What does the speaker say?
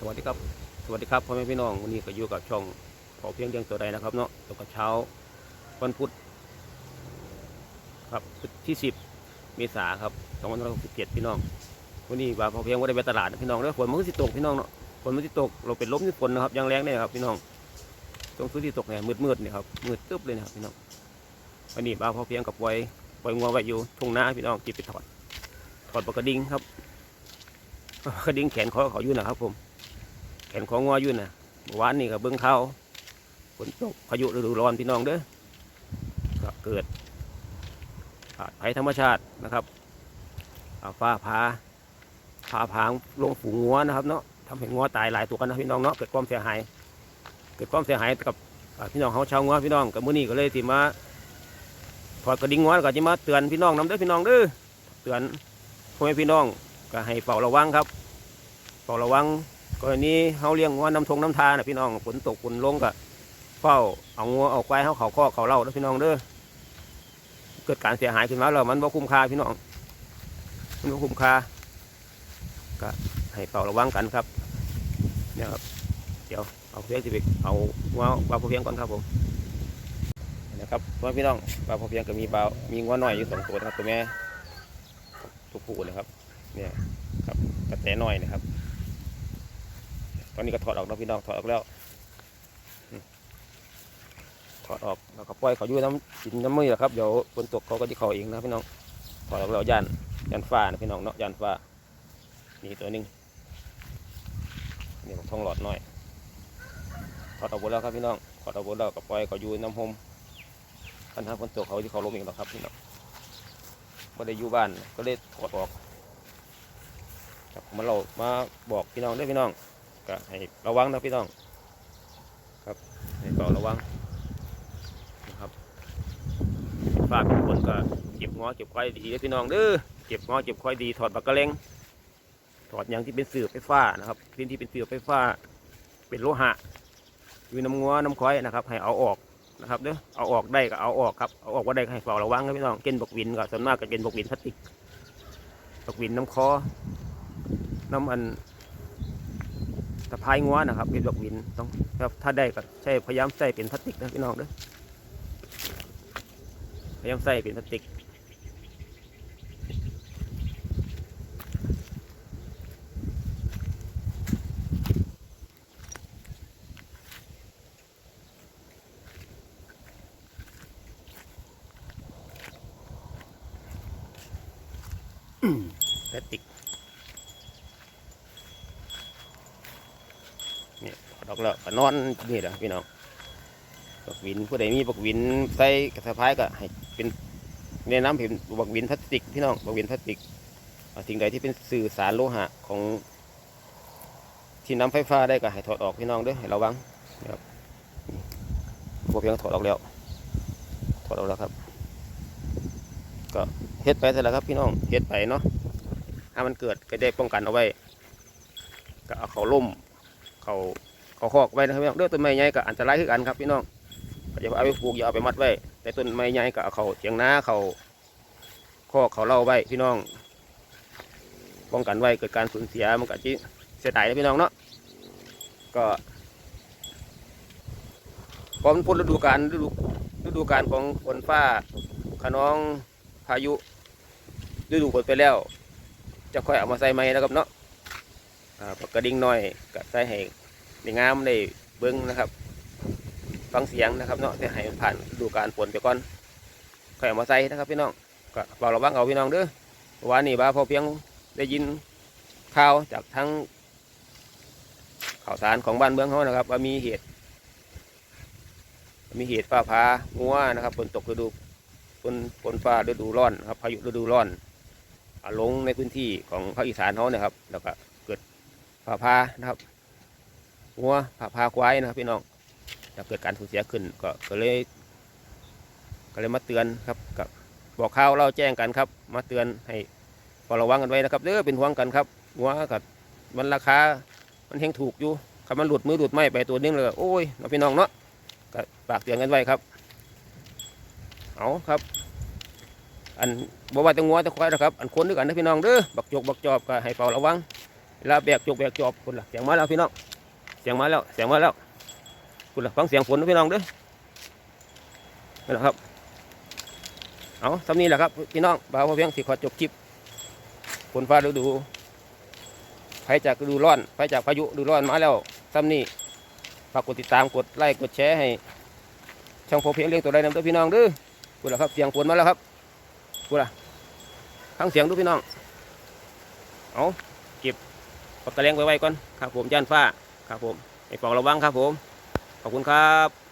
สวัสดีครับ สวัสดีครับพ่อแม่พี่น้องวันนี้ก็อยู่กับช่องขอเพียงเดียงตัวใดนะครับเนาะตกเช้าวันพุธครับที่สิบเมษาครับสองพันห้าร้อยหกสิบเจ็ดพี่น้องวันนี้ว่าพอเพียงว่าได้ไปตลาดพี่น้องแล้วฝนมันก็สิตกพี่น้องเนาะฝนมันสิตกเราเป็นลมที่ฝนนะครับยังแรงเนี่ยครับพี่น้องตรงพื้นที่ตกเนี่ยมืดมืดๆเนี่ยครับมืดตึ๊บเลยนะครับพี่น้องวันนี้บ่าวพอเพียงกับปล่อยปล่อยงัวไว้อยู่ทุ่งนาพี่น้องจิบไปถอดถอดปากกระดิ่งครับกระดิ่งแขนคอเขาอยู่นะครับผม แขนของงออยู่นะเมื่อวานนี่ก็เบิ้งเขาฝนตกพายุฤดูร้อนพี่น้องเด้อก็เกิดอ่าภัยธรรมชาตินะครับอ่าฟ้าผ่าผ่าพางลงฝูงงัวนะครับเนาะทำให้งัวตายหลายตัวกันนะพี่น้องเนาะเกิดความเสียหาย เกิดความเสียหายกับพี่น้องเขาชาวงัวพี่น้องกับมื้อนี้ก็เลยที่มาถอดกระดิ่งงัวแล้วก็จะมาเตือนพี่น้องนำเด้อพี่น้องเด้อเตือนพ่อแม่พี่น้องก็ให้เฝ้าระวังครับเฝ้าระวัง กรณีเขาเลี้ยงงัวน้ำทงน้ำทานะพี่น้องฝนตกฝนลงก็เฝ้าเอางัวเอาควายเขาเขาข้อเขาเล่าแล้วพี่น้องเด้อเกิดการเสียหายขึ้นมาแล้วมันบ่คุ้มค่าพี่น้องมันบ่คุ้มค่าก็ให้เฝ้าระวังกันครับเนี่ยครับเดี๋ยวเอาเพียงสิบเอางัวปลาพอเพียงก่อนครับผมนะครับเพ่อพี่น้องปลาพอเพียงก็มีปลามีงัวน้อยอยู่สองตัวนะครับตัวแม่ทุกผู้นะครับเนี่ยครับกระแตหน้อยนะครับ อนนี้ก็ถอดออกแล้วพี่น้องถอดออกแล้วถอดออกแล้วก็ปล่อยเขาอยู่น้ำกินน้ำมือแหละครับเดี๋ยวฝนตกเขาก็จะเขาเองนะพี่น้องถอดออกแล้วยันยันฟ้านะพี่น้องเนาะยันฟ้านี่ตัวหนึงนี่ของทองหลอดน้อยถอดออกหมดแล้วครับพี่น้องถอดออกหมดแล้วก็ปล่อยเขาอยู่น้ำหมคันถ้าฝนตกเขาที่เขาลงเองหรอกครับพี่น้องก็ได้อยู่บ้านก็เลยถอดออกครับมาเรามาบอกพี่น้องเด้พี่น้อง ก็ให้ระวังนะพี่น้อง ครับให้เฝ้าระวังนะครับฝากทุกคนก็เก็บงอเก็บควายดีนะพี่น้องเด้อเก็บงอเก็บควายดีถอดปากกระเลงถอดอย่างที่เป็นสื่อไฟฟ้านะครับพื้นที่เป็นสื่อไฟฟ้า เป็นโลหะอยู่น้ำงัวน้ำควายนะครับ ให้เอาออกนะครับเด้อเอาออกได้ก็เอาออกครับเอาออกว่าได้ก็ให้เฝ้าระวังนะพี่น้องเก็นบกวินก็ส่วนมากก็เป็นบกวินพลาสติกบกวินน้ำคอน้ำอัน ตะพายงัวนะครับเป็นดอกวินต้องครับถ้าได้ก็ใช้พยายามใส่เป็นพลาสติกนะพี่น้องเด้อพยายามใส่เป็นพลาสติกพลาสติก ดอกแล้วก็นอนนี่แหละพี่น้องบักวินผู้ใดมีบักวินใส่กระสะพายก็ให้เป็นแนะนำเป็นบักวินพลาสติกพี่น้องบักวินพลาสติกสิ่งใดที่เป็นสื่อสารโลหะของที่น้ำไฟฟ้าได้ก็ให้ถอดออกพี่น้องด้วยให้ระวังนะครับพวกเพียงถอดออกแล้วถอดออกแล้วครับ ก็เฮ็ดไปเสร็จแล้วครับพี่น้องเฮ็ดไปเนาะถ้ามันเกิดก็ได้ป้องกันเอาไว้ก็เอาเขาล่ม เขาเขาคอกไว้นะครับพี่น้องเลือกต้นไม้ใหญ่ก็อันตรายคือกันครับพี่น้องก็อย่าเอาไปปลูกอย่าเอาไปมัดไว้ แต่ต้นไม้ใหญ่ก็เอาเขาเฉียงนาเขาคอกเขาเล่าไว้พี่น้อง ป้องกันไว้เกิดการสูญเสียมันก็จะเสียดายนะพี่น้องเนาะก็พร้อมพ้นฤดูกาลฤดูฤดูกาลของฝนฟ้าขนองพายุฤดูฝนไปแล้ว จะค่อยเอามาใส่ไม้นะครับเนาะ ปากกระดิ่งน้อยก็ใส่ให้ในงามได้เบิ้งนะครับ ฟังเสียงนะครับเนาะแต่ให้ผ่านดูการฝนไปก่อนค่อยมาใส่นะครับพี่น้องก็เบาระวังเอาพี่น้องเด้อวานนี้บ้าพอเพียงได้ยินข่าวจากทั้งข่าวสารของบ้านเมืองเขานะครับ ว่ามีเหตุ มีเหตุฟ้าผ่างัวนะครับฝนตกฤดูฝนฝนฟ้าฤดูร้อนนะครับพายุฤดูร้อนลงในพื้นที่ของภาคอีสานเขานะครับแล้วก็ เกิดฟ้าผ่านะครับงัวผ่าพาควายนะครับพี่น้องจะเกิดการสูญเสียขึ้นก็ก็เลยก็เลยมาเตือนครับกับบอกข่าวเราแจ้งกันครับ มาเตือนให้เฝ้าระวังกันไว้นะครับเด้อเป็นห่วงกันครับงัวกับมันราคา มันแห้งถูกอยู่คันมันหลุดมือหลุดไม้ไปตัวนึงเลยโอ้ยเนาพี่น้องเนาะก็ฝากเตือนกันไว้ครับเอาครับอันบอกว่าแตงัวแตควายนะครับ อันคนด้วยกันนะพี่น้องเด้อบักจกบักจอบก็ให้เฝ้าระวัง เวลาแบกจกแบกจอบคุณล่ะเสียงมาแล้วพี่น้องเสียงมาแล้วเสียงมาแล้วคุณล่ะฟังเสียงฝนนะพี่น้องเด้อนี่แหละครับเอาสำนี้แหละครับพี่น้องบ่าวพอเพียงสิขอจบคลิปฝนฟ้าฤดูไฟจากฤดูร้อนไฟจากพายุฤดูร้อนมาแล้วสำนี้ฝากกดติดตามกดไลค์กดแชร์ให้ช่องพอเพียงเลี้ยงตัวได้นำตัวพี่น้องเด้อคุณล่ะครับเสียงฝนมาแล้วครับคุณล่ะฟังเสียงดูพี่น้องเอาปา ปกระเลี้ยงไว้ไว้ก่อนครับผมย่านฟ้าครับผมไอ้ปองระวังครับผม ขอบคุณครับ